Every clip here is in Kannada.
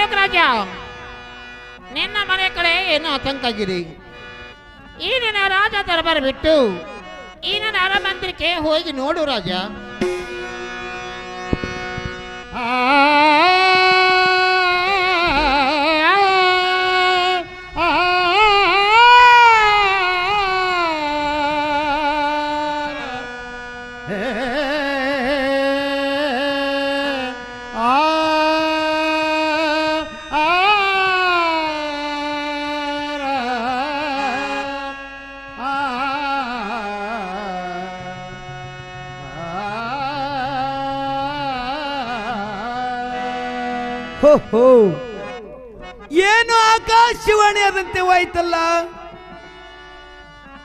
ರೇಣುಕ ರಾಜ ನಿನ್ನ ಮನೆ ಕಡೆ ಏನು ಆತಂಕಾಗಿದೆ ಈ ನಿನ್ನ ರಾಜ ದರ್ಬಾರ್ ಬಿಟ್ಟು ಈ ನನ್ನ ಅರಮಂದಿರಕ್ಕೆ ಹೋಗಿ ನೋಡು ರಾಜ. ಹೋ ಹೋ. ಏನು ಆಕಾಶವಾಣಿ ಆದಂತೆ ಹೋಯ್ತಲ್ಲ?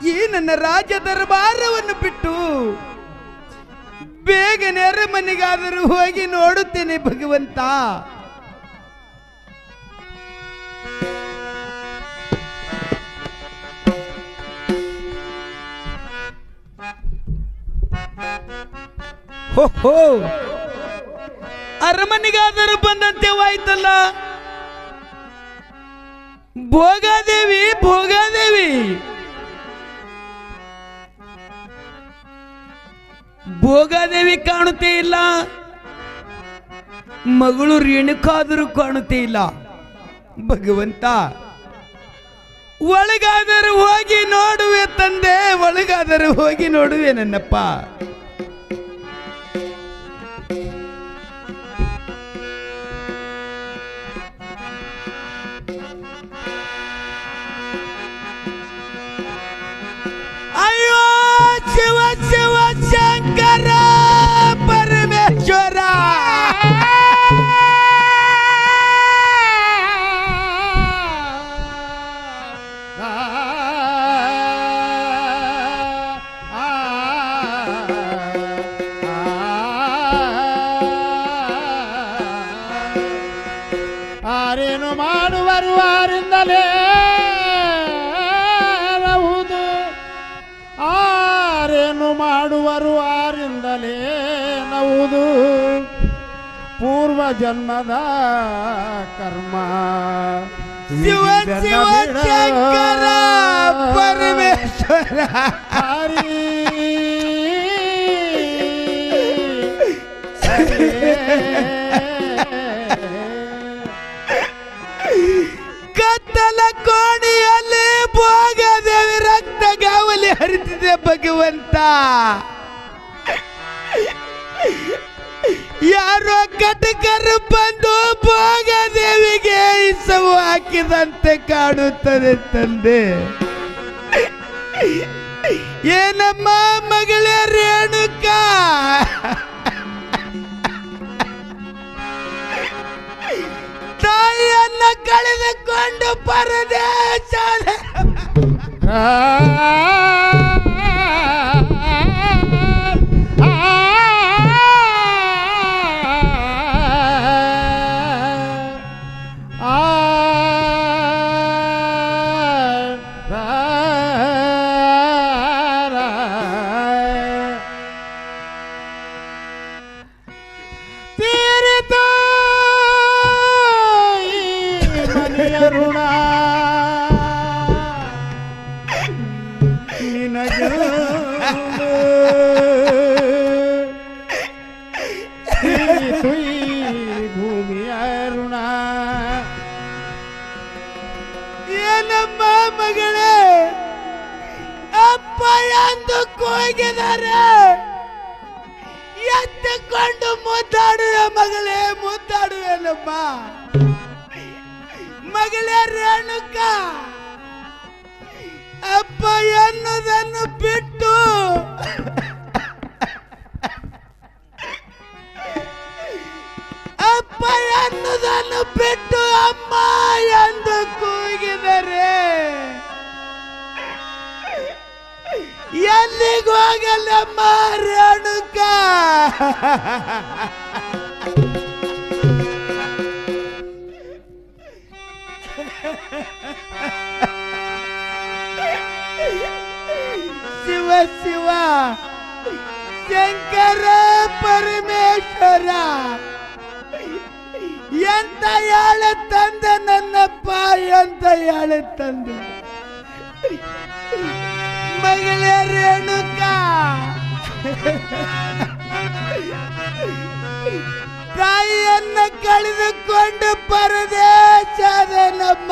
ಈ ನನ್ನ ರಾಜ ದರ್ಬಾರವನ್ನು ಬಿಟ್ಟು ಬೇಗನೆ ಅರಮನೆಗಾದರೂ ಹೋಗಿ ನೋಡುತ್ತೇನೆ ಭಗವಂತ. ಹೋ ಹೋ. ಅರಮನೆಗಾದರೂ ಬಂದಂತೆ ವಾಯ್ತಲ್ಲ? ಭೋಗಾದೇವಿ ಭೋಗಾದೇವಿ. ಭೋಗಾದೇವಿ ಕಾಣುತ್ತೇ ಇಲ್ಲ. ಮಗಳು ರೇಣುಕಾದರೂ ಕಾಣುತ್ತೇ ಇಲ್ಲ. ಭಗವಂತ, ಒಳಗಾದರೂ ಹೋಗಿ ನೋಡುವೆ ತಂದೆ, ಒಳಗಾದರೂ ಹೋಗಿ ನೋಡುವೆ ನನ್ನಪ್ಪ. ಜನ್ಮದ ಕರ್ಮ. ಶಿವ ಶಿವ ಶಂಕರ ಪರಮೇಶ್ವರ. ಹರಿ. ಕತ್ತಲ ಕೋಣೆಯಲ್ಲಿ ಭೋಗದೇವಿ ರಕ್ತ ಗಾವಲಿ ಹರಿತಿದೆ ಭಗವಂತ. ಯಾರೋ ಕಟಕರು ಬಂದು ಭೋಗದೇವಿಗೆ ಇಸವು ಹಾಕಿದಂತೆ ಕಾಣುತ್ತದೆ ತಂದೆ. ಏನಮ್ಮ ಮಗಳೇ ರೇಣುಕಾ? ತಾಯಿಯನ್ನ ಕಳೆದುಕೊಂಡು ಪರದೇಶ. ಮುದ್ದಾಡುವೆನಮ್ಮ ಮಗಳೇ ರೇಣುಕ. ಅಪ್ಪ ಎನ್ನುವುದನ್ನು ಬಿಟ್ಟು. ಅಪ್ಪ ಎನ್ನುವುದನ್ನು ಬಿಟ್ಟು ಅಮ್ಮ ಎಂದು ಕೂಗಿದರೆ. ಎಲ್ಲಿಗೆ ಹೋಗಲ್ಲಮ್ಮ ರೇಣುಕ? ಶಿವ ಶಿವ ಶಂಕರ ಪರಮೇಶ್ವರ ಎಂತ ಯಾಳ ಯಾಳೆ ತಂದೆ ನನ್ನಪ್ಪ ಅಂತ ಯಾಳೆ ತಂದೆ ಮಗಳೇ ರೇಣುಕ ತಾಯಿಯನ್ನ ಕಳೆದುಕೊಂಡು ಪರದೇಶದ ನಮ್ಮ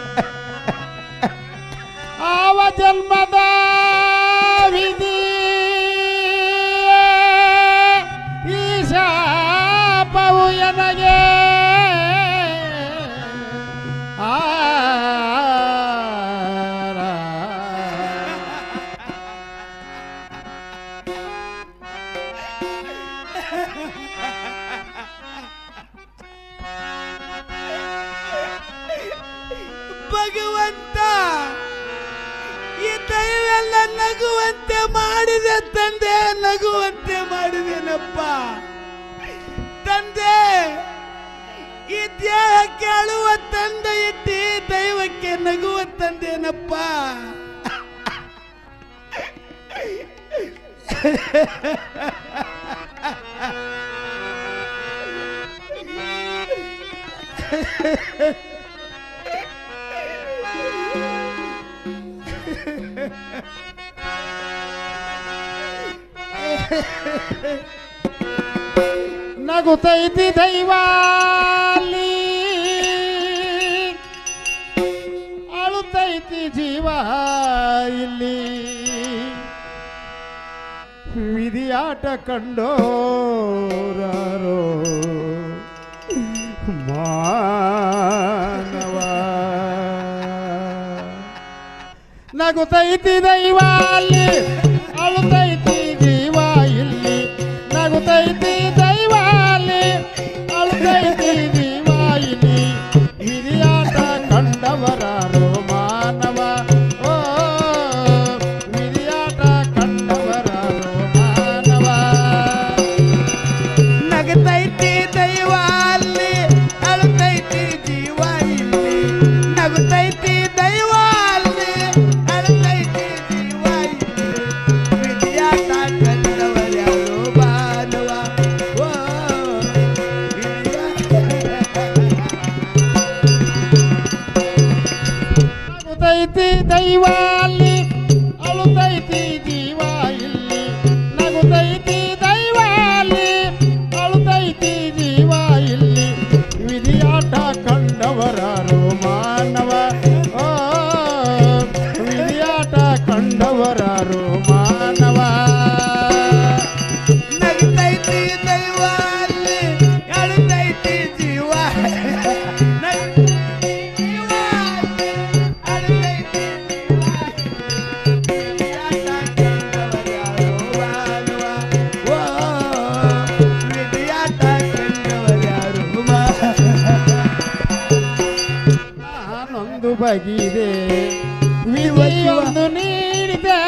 ಶಿವ ಆವ ಜನ್ಮದ ವಿಧಿ ಆವ ಜನ್ಮದ ವಿಧಿ ಈ ಶಾಪವು ಎನಗೆ ಆ ಭಗವಂತ ಈ ದೈವೆಲ್ಲ ನಗುವಂತೆ ಮಾಡಿದೆ ತಂದೆ, ನಗುವಂತೆ ಮಾಡಿದೆನಪ್ಪ. ತಂದೆ, ಈ ದೇಹಕ್ಕೆ ಅಳುವ ತಂದೆ ಇಟ್ಟಿ ದೈವಕ್ಕೆ ನಗುವ ತಂದೆನಪ್ಪ. ನಗುತ್ತೈತಿ ದೈವಾಲಿ. ಅಳುತ್ತೈತಿ ಜೀವ ಇಲ್ಲಿ. ವಿಧಿಯಾಟ ಕಂಡೋರಾರೋ. ಮಾನವ. ನಗುತ್ತೈತಿ ದೈವಾಲಿ ಅಳು ಅಳುತ್ತೈತಿ ಬಗಿದೆ ವಿಧಿಯೊಂದು ನೀಡಿದೆ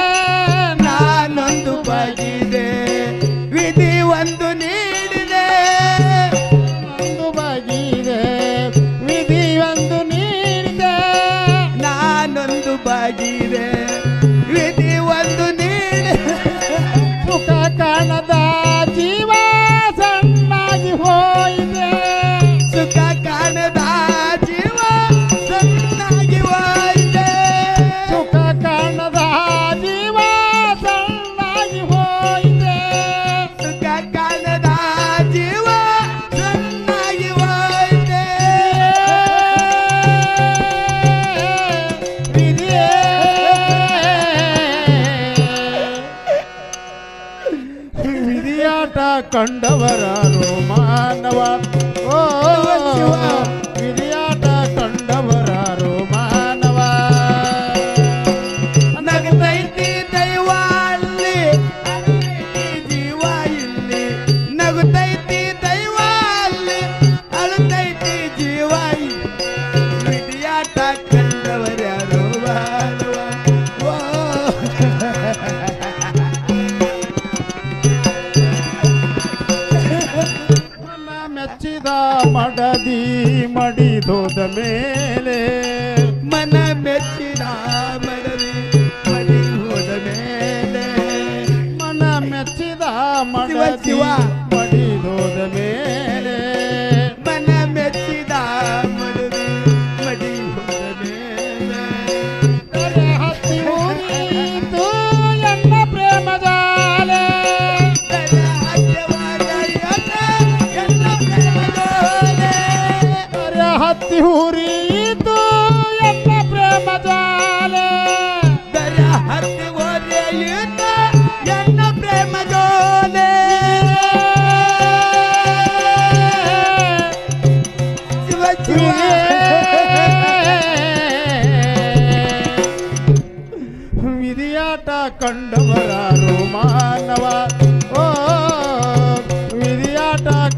ನಾನೊಂದು ಬಗಿದೆ. ವಿಧಿ ಒಂದು ನೀಡಿದೆ ಒಂದು ಬಗಿದೆ. ಒಂದು ನೀಡಿದೆ ನಾನೊಂದು ಬಗಿದೆ.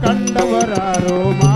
ಕಂಡವರಾರು ಮಾನವ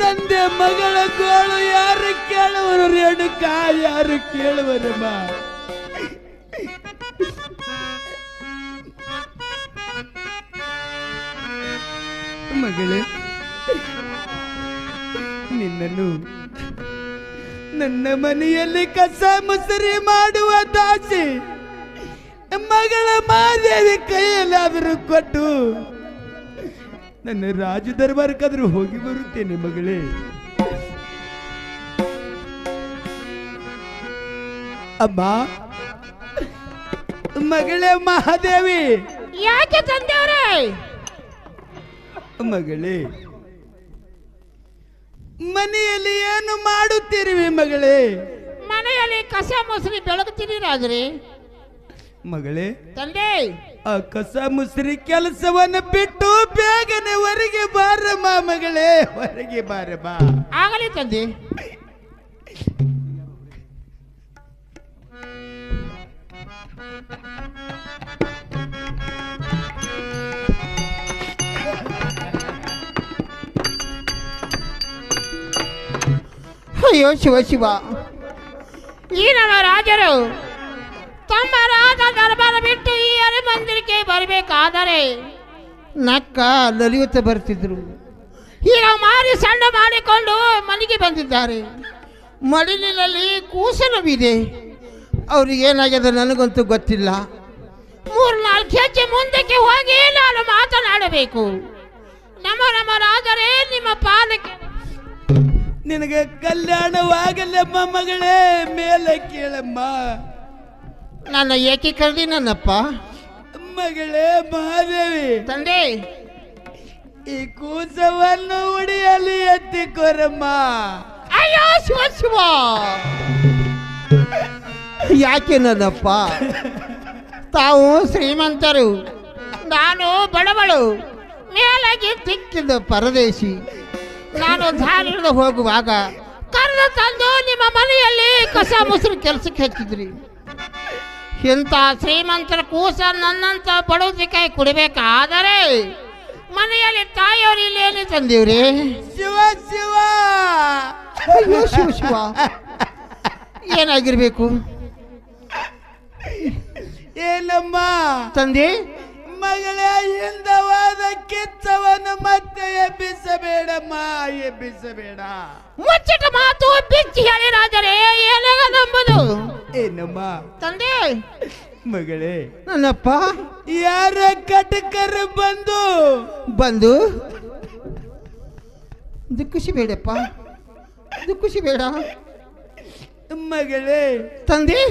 ತಂದೆ ಮಗಳ ಗೋಳು ಯಾರು ಕೇಳುವರು? ರೇಣುಕ, ಯಾರು ಕೇಳುವರಮ್ಮ ಮಗಳೇ, ನಿನ್ನನ್ನು ನನ್ನ ಮನೆಯಲ್ಲಿ ಕಸ ಮುಸರಿ ಮಾಡುವ ದಾಸಿ ಮಗಳ ಮಾದೇವಿ ಕೈಯಲ್ಲಾದರೂ ಕೊಟ್ಟು ನನ್ನ ರಾಜ ದರ್ಬಾರಕ್ಕಾದ್ರೂ ಹೋಗಿ ಬರುತ್ತೇನೆ ಮಗಳೇ. ಅಮ್ಮ. ಮಗಳೇ ಮಹಾದೇವಿ. ಯಾಕೆ ತಂದೆಯವರೇ? ಮಗಳೇ ಮನೆಯಲ್ಲಿ ಏನು ಮಾಡುತ್ತೀರಿ ಮಗಳೇ? ಮನೆಯಲ್ಲಿ ಕಸ ಮೊಸರಿ ಬೆಳಗುತ್ತೀರಿ ರಾಜ್ರಿ. ಮಗಳೇ ತಂದೆ ಆ ಕಸ ಮುಸ್ರಿ ಕೆಲಸವನ್ನು ಬಿಟ್ಟು ಬೇಗನೆ ಹೊರಗೆ ಬಾರಮ್ಮ ಮಗಳೇ ಹೊರಗೆ ಬಾರಮ್ಮ ಆಗಲಿ ತಂದೆ. ಅಯ್ಯೋ, ಶಿವ ಶಿವ. ಈ ನಮ್ಮ ರಾಜರು ತಮ್ಮ ರಾಜ ದರ್ಬಾರ ಬಿಟ್ಟು ನಕ್ಕ ನಲಿಯುತ್ತಾ ಬರ್ತಿದ್ರು. ಈಗ ಮಾರಿ ಸಣ್ಣ ಮಾಡಿಕೊಂಡು ಮನೆಗೆ ಬಂದಿದ್ದಾರೆ. ಮಡಿಲಿನಲ್ಲಿ ಕೂಸಲವಿದೆ. ಅವ್ರಿಗೆ ಏನಾಗಿದೆ ನನಗಂತೂ ಗೊತ್ತಿಲ್ಲ. ಮೂರು ನಾಲ್ಕು ಹೆಜ್ಜೆ ಮುಂದಕ್ಕೆ ಹೋಗಿ ನಾನು ಮಾತನಾಡಬೇಕು. ನಮ್ಮ ನಮ್ಮ ರಾಜರೇ ನಿಮ್ಮ ಪಾಲಕ್ಕೆ ನಿನಗೆ ಕಲ್ಯಾಣವಾಗಲ್ಲಮ್ಮ ಮಗಳೇ ಮೇಲೆ ಕೇಳಮ್ಮ. ನನ್ನ ಏಕೆ ಕರೆದಿ ನನ್ನಪ್ಪ. ಮಗಳೇ ಮಾದೇವಿ ತಂದೆ. ಈ ಕೂಸವನ್ನು ಎತ್ತಿ ಎತ್ತಿಕೊರಮ್ಮ ಅಯ್ಯೋ ಶಿವ ಶಿವ. ಯಾಕೆ ನನ್ನಪ್ಪ? ತಾವು ಶ್ರೀಮಂತರು. ನಾನು ಬಡವಳು. ಮೇಲಾಗಿ ತಿಕ್ಕಿದ ಪರದೇಶಿ. ನಾನು ಧಾರಣ ಹೋಗುವಾಗ ಕರೆದು ತಂದು ನಿಮ್ಮ ಮನೆಯಲ್ಲಿ ಕಸ ಮುಸುರು ಕೆಲಸಕ್ಕೆ ಹಚ್ಚಿದ್ರಿ. ಇಂಥ ಶ್ರೀಮಂತರ ಕೂಸ ನನ್ನಂತ ಬಡವತಿಕಾಯಿ ಕುಡಿಬೇಕಾದರೆ ಮನೆಯಲ್ಲಿ ತಾಯಿಯವರು ಇಲ್ಲೇನು ತಂದೀವ್ರಿ? ಶಿವ ಶಿವ! ಅಯ್ಯೋ ಶಿವ ಶಿವ. ಏನಾಗಿರ್ಬೇಕು? ಏನಮ್ಮ? ತಂದೆ? ಮಗಳ ಹಿಂದವಾದ ಕಿಚ್ಚವನ್ನು ಮತ್ತೆ ಎಬ್ಬಿಸಬೇಡಮ್ಮ ಎಬ್ಬಿಸಬೇಡ. ಮುಚ್ಚಿಟ ಮಾತು ಏನಮ್ಮ? ತಂದೆ! ಮಗಳೇ. ನನ್ನಪ್ಪ? ಯಾರ ಕಟಕರು ಬಂದು? ಬಂದು? ದುಃಖಿಸಿ ಬೇಡಪ್ಪ. ದುಃಖಿಸಿ ಬೇಡ. ಮಗಳೇ. ತಂದೆ?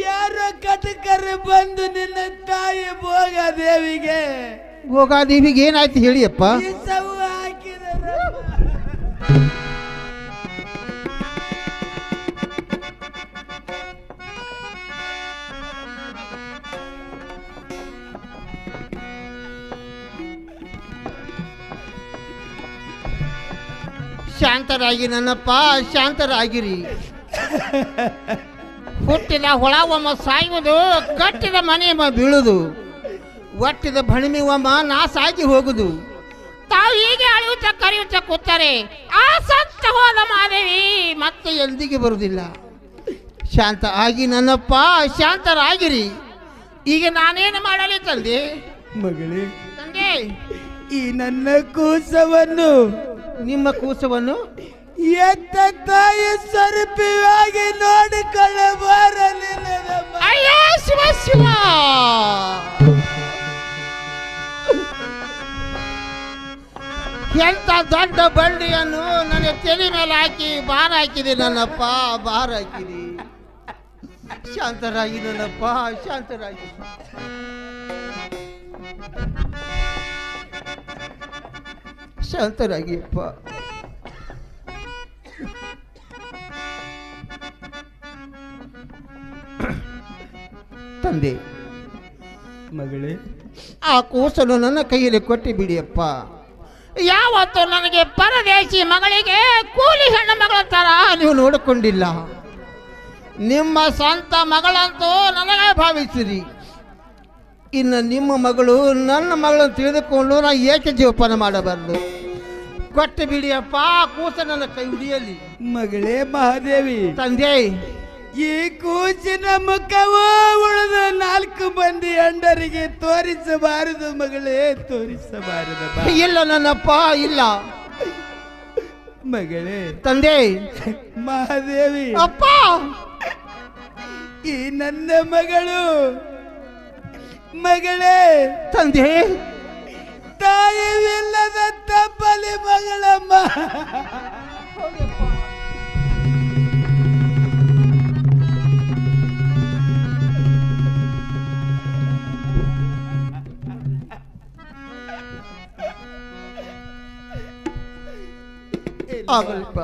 ಯಾರ ಕಟಕರು ಬಂದು ನಿನ್ನ ತಾಯಿ ಭೋಗದೇವಿಗೆ? ಭೋಗಾದೇವಿಗೆ ಏನಾಯ್ತು ಹೇಳಿಯಪ್ಪ? ವಿಷವು ಶಾಂತರಾಗಿ ನನ್ನಪ್ಪ ಶಾಂತರಾಗಿರಿ. ಹುಟ್ಟಿದ ಹೊಳ ಒಮ್ಮ ಸಾಯುವುದು ಕಟ್ಟಿದ ಮನೆ ಬೀಳುವುದು. ಒಟ್ಟಿದ ಭಣಿಮಿ ಒಮ್ಮ ನಾಸಾಗಿ ಹೋಗುದು ತಾವು ಹೀಗೆ ಅಳಿಯುತ್ತ ಕರೆಯುತ್ತ ಕೂತಾರೆ ಆ ಸತ್ತ ಹೋದ ಮಾದೇವಿ ಮತ್ತೆ ಎಲ್ದಿಗೆ ಬರುವುದಿಲ್ಲ. ಶಾಂತ ಆಗಿ ನನ್ನಪ್ಪ ಶಾಂತರಾಗಿರಿ. ಈಗ ನಾನೇನು ಮಾಡಲಿ ತಂದೆ? ಮಗಳೇ ತಂದೆ. ಈ ನನ್ನ ಕೂಸವನ್ನು ನಿಮ್ಮ ಕೂಸವನ್ನು ಎತ್ತ ತಾಯಿ ಸ್ವರೂಪವಾಗಿ ನೋಡಿಕೊಳ್ಳಬಾರಲಿಲ್ಲದಮ್ಮ ಅಯ್ಯೋ ಶಿವ ಶಿವ. ಎಂತ ದೊಡ್ಡ ಬಂಡಿಯನ್ನು ನನಗೆ ತಲೆ ಮೇಲೆ ಹಾಕಿ ಬಾರ ಹಾಕಿದಿ ನನ್ನಪ್ಪ ಬಾರ ಹಾಕಿದೆ. ಶಾಂತರಾಗಿ ನನ್ನಪ್ಪ ಶಾಂತರಾಗಿ. ಶಾಂತರಾಗಿ ಅಪ್ಪ ತಂದೆ. ಮಗಳೇ. ಆ ಕೂಸಲು ನನ್ನ ಕೈಯಲ್ಲಿ ಕೊಟ್ಟು ಬಿಡಿಯಪ್ಪ. ಯಾವತ್ತು ನನಗೆ ಪರದೇಶಿ ಮಗಳಿಗೆ ಕೂಲಿ ಹೆಣ್ಣು ಮಗಳ ತರ ನೀವು ನೋಡಿಕೊಂಡಿಲ್ಲ. ನಿಮ್ಮ ಸ್ವಂತ ಮಗಳಂತೂ ನನಗೆ ಭಾವಿಸಿರಿ. ಇನ್ನು ನಿಮ್ಮ ಮಗಳು ನನ್ನ ಮಗಳನ್ನು ತಿಳಿದುಕೊಂಡು ನಾನು ಏಕೆ ಜೀವಪಾನ ಮಾಡಬಾರ್ದು ಕೊಟ್ಟು ಬಿಡಿಯಪ್ಪ ಕೂಸ ನನ್ನ ಕೈ ಹಿಡಿಯಲಿ. ಮಗಳೇ ಮಹಾದೇವಿ ತಂದೆ ಈ ಕೂಸಿನ ಮುಖವು ಉಳಿದ ನಾಲ್ಕು ಮಂದಿ ಅಂಡರಿಗೆ ತೋರಿಸಬಾರದು ಮಗಳೇ ತೋರಿಸಬಾರದು ಬಾ. ಇಲ್ಲ ನನ್ನಪ್ಪ ಇಲ್ಲ. ಮಗಳೇ ತಂದೆ ಮಹಾದೇವಿ ಅಪ್ಪ. ಈ ನನ್ನ ಮಗಳು ಮಗಳೇ. ತಂದೆ. ತಾಯಿವಿಲ್ಲದ ತಪ್ಪಲಿ ಮಗಳಮ್ಮ. ಆಗಲ್ಪ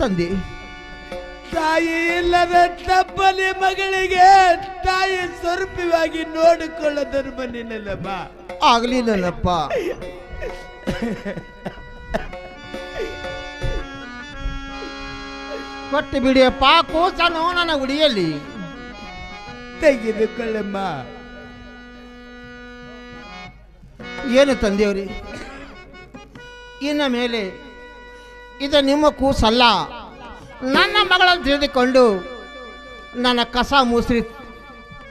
ತಂದೆ. ತಾಯಿ ಇಲ್ಲದ ತಪ್ಪಲಿ ಮಗಳಿಗೆ ತಾಯಿ ಸ್ವರೂಪವಾಗಿ ನೋಡಿಕೊಳ್ಳೋದನ್ನು ಬನ್ನಿನಲ್ಲಮ್ಮ ಆಗಲಿ ನನ್ನಪ್ಪ. ಕೊಟ್ಟು ಬಿಡಿಯಪ್ಪ ಕೂಸನು ನನ್ನ ಉಡಿಯಲ್ಲಿ ತೆಗೆದುಕೊಳ್ಳಮ್ಮ. ಏನು ತಂದೆಯವ್ರಿ? ಇನ್ನ ಮೇಲೆ ಇದು ನಿಮ್ಮ ಕೂಸಲ್ಲ. ನನ್ನ ಮಗಳನ್ನು ತಿಳಿದುಕೊಂಡು ನನ್ನ ಕಸ ಮುಸ್ರಿ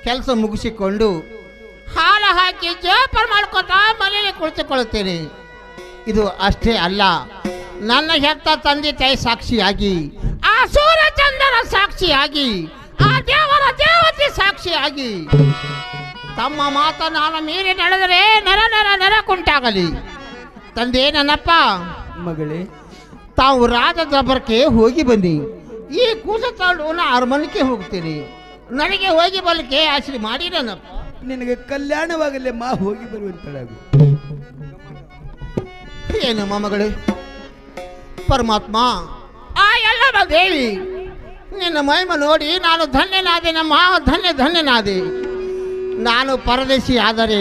ಕೆಲಸ ಮುಗಿಸಿಕೊಂಡು ಹಾಕಿ ಜೋಪಾನ ಮಾಡ್ಕೊತಾ ಮನೆಯಲ್ಲಿ ಕುಳಿತುಕೊಳ್ಳುತ್ತೇನೆ. ಇದು ಅಷ್ಟೇ ಅಲ್ಲ ನನ್ನ ಹೆತ್ತ ತಂದೆ ತಾಯಿ ಸಾಕ್ಷಿಯಾಗಿ ಆ ಸೂರ್ಯಚಂದ್ರನ ಸಾಕ್ಷಿಯಾಗಿ ಆ ದೇವರ ದೇವತೆ ಸಾಕ್ಷಿಯಾಗಿ ತಮ್ಮ ಮಾತ ನಾನು ಮೀರಿ ನಡೆದರೆ ನರ ನರ ನರ ಕುಂಟಾಗಲಿ. ತಂದೆ ನನ್ನಪ್ಪ ಮಗಳೇ ತಾವು ರಾಜ ದರ್ಬಾರಕ್ಕೆ ಹೋಗಿ ಬನ್ನಿ. ಈ ಕೂಸ ತಾಳು ನಾ ಅರಮನೆಗೆ ಹೋಗ್ತೀನಿ ನನಗೆ ಹೋಗಿ ಬಲಿಕೆ ಆಶ್ರಿ ಮಾಡಿ ನನ್ನಪ್ಪ. ನಿನಗೆ ಕಲ್ಯಾಣವಾಗಲೇ ಮಾ ಹೋಗಿ ಬರುವಂತಳಾಗು ಏನು ಮಾಮಗಳೇ? ಪರಮಾತ್ಮ ಆ ಎಲ್ಲ ದೇವಿ ನಿನ್ನ ಮಹಿಮ ನೋಡಿ ನಾನು ಧನ್ಯನಾದೆ ನಮ್ಮ ಧನ್ಯ ಧನ್ಯನಾದೆ. ನಾನು ಪರದೇಶಿ ಆದರೆ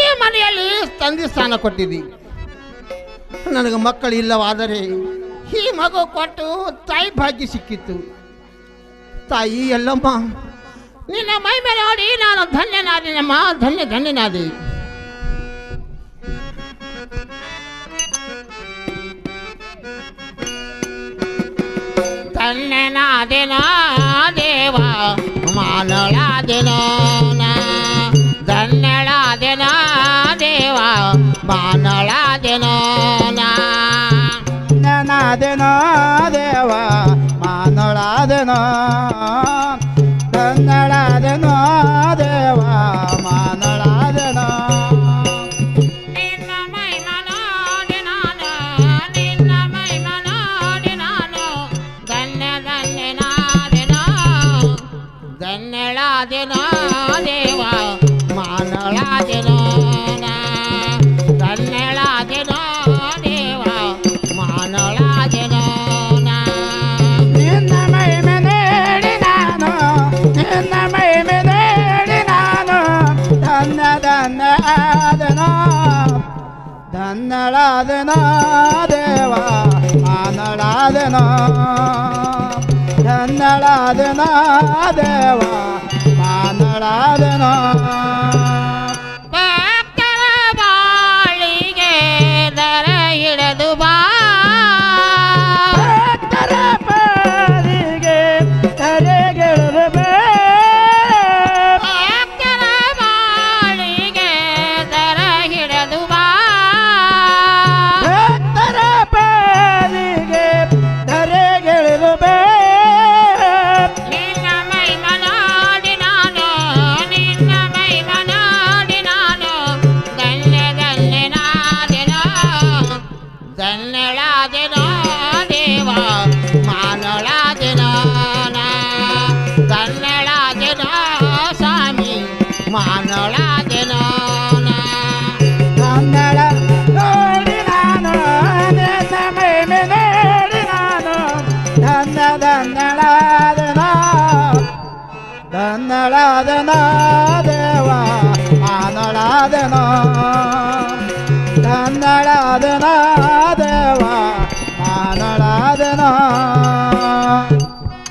ಈ ಮನೆಯಲ್ಲಿ ತಂದೆ ಸ್ಥಾನ ಕೊಟ್ಟಿದ್ದಿ ನನಗೆ ಮಕ್ಕಳು ಇಲ್ಲವಾದರೆ ಈ ಮಗು ಕೊಟ್ಟು ತಾಯಿ ಭಾಗ್ಯ ಸಿಕ್ಕಿತ್ತು. ತಾಯಿ ಎಲ್ಲಮ್ಮ ನಿನ್ನ ಮೈ ಮೇಲೆ ಓಡಿ ನಾನು ಧನ್ಯನಾದಿನಮ್ಮ ಧನ್ಯ ಧನ್ಯನಾದಿ ಧನ್ಯನಾದಿನ ದೇವ ಮಾನಳಾದಿನ ಧನ್ಯಳಾದಿನ ದೇವ ಮಾನಳಾದಿನ ಧನ್ಯ ಧನ್ಯ ಆದೆನೋ ಧನ್ಯಳಾದೆನೋ ದೇವ ಮಾನಳಾದೆನೋ ಧನ್ಯಳಾದೆನೋ ದೇವ ಮಾನಳಾದೆನೋ 아.